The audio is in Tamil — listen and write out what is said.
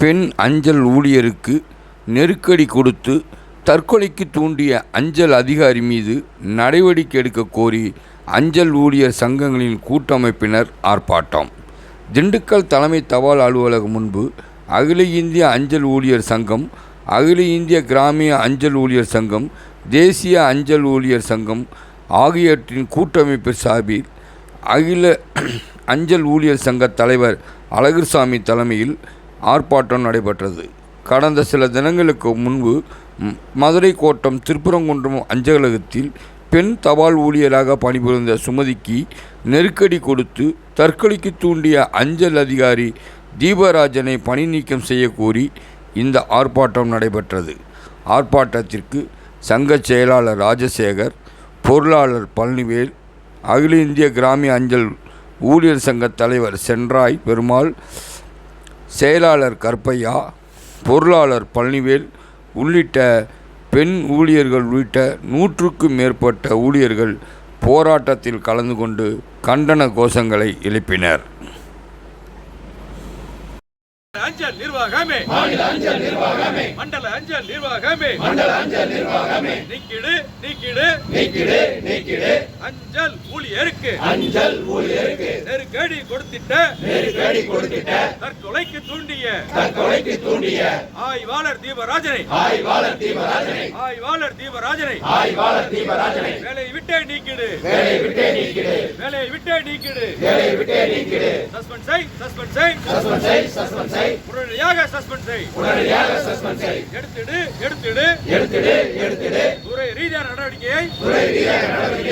பெண் அஞ்சல் ஊழியருக்கு நெருக்கடி கொடுத்து தற்கொலைக்கு தூண்டிய அஞ்சல் அதிகாரி மீது நடவடிக்கை எடுக்க கோரி அஞ்சல் ஊழியர் சங்கங்களின் கூட்டமைப்பினர் ஆர்ப்பாட்டம். திண்டுக்கல் தலைமை தபால் அலுவலகம் முன்பு அகில இந்திய அஞ்சல் ஊழியர் சங்கம் அகில இந்திய கிராமிய அஞ்சல் ஊழியர் சங்கம் தேசிய அஞ்சல் ஊழியர் சங்கம் ஆகியவற்றின் கூட்டமைப்பு சார்பில் அகில அஞ்சல் ஊழியர் சங்க தலைவர் அழகுசாமி தலைமையில் ஆர்ப்பாட்டம் நடைபெற்றது. கடந்த சில தினங்களுக்கு முன்பு மதுரை கோட்டம் திருப்பரங்குன்றம் அஞ்சலகத்தில் பெண் தபால் ஊழியராக பணிபுரிந்த சுமதிக்கு நெருக்கடி கொடுத்து தற்கொலைக்கு தூண்டிய அஞ்சல் அதிகாரி தீபராஜனை பணி நீக்கம் செய்யக்கோரி இந்த ஆர்ப்பாட்டம் நடைபெற்றது. ஆர்ப்பாட்டத்திற்கு சங்க செயலாளர் ராஜசேகர் பொருளாளர் பழனிவேல் அகில இந்திய கிராமிய அஞ்சல் ஊழியர் சங்க தலைவர் சென்றாய் பெருமாள் செயலாளர் கற்பையா பொருளாளர் பழனிவேல் உள்ளிட்ட பெண் ஊழியர்கள் உள்ளிட்ட நூற்றுக்கும் மேற்பட்ட ஊழியர்கள் போராட்டத்தில் கலந்து கொண்டு கண்டன கோஷங்களை எழுப்பினர். அஞ்சல் நிர்வாகமே. மாநில அஞ்சல் நிர்வாகமே. மண்டல அஞ்சல் நிர்வாகமே. மண்டல அஞ்சல் நிர்வாகமே. நீக்கிடு நீக்கிடு. நீக்கிடு நீக்கிடு. அஞ்சல் ஊழியருக்கு. அஞ்சல் ஊழியருக்கு. நெருக்கடி கொடுத்திட்ட. நெருக்கடி கொடுத்திட்ட. தற்கொலைக்கு தூண்டிய தற்கொலைக்கு தூண்டிய ஆய்வாளர் தீபராஜனை ஆய்வாளர் தீபராஜனை ஆய்வாளர் தீபராஜனை ஆய்வாளர் தீபராஜனை வேலையை விட்டே நீக்கிடு வேலையை விட்டே நீக்கிடு வேலையை விட்டே நீக்கிடு வேலையை விட்டே நீக்கிடு சஸ்பெண்ட் செய் சஸ்பெண்ட் செய். சஸ்பெண்ட் செய் சஸ்பெண்ட் செய். உடனடியாக சஸ்பெண்ட் செய். உடனடியாக சஸ்பெண்ட் செய். எடுத்துடு எடுத்துடு. எடுத்துடு எடுத்துடு. துறை ரீதியான நடவடிக்கையை துறை ரீதியான உடனே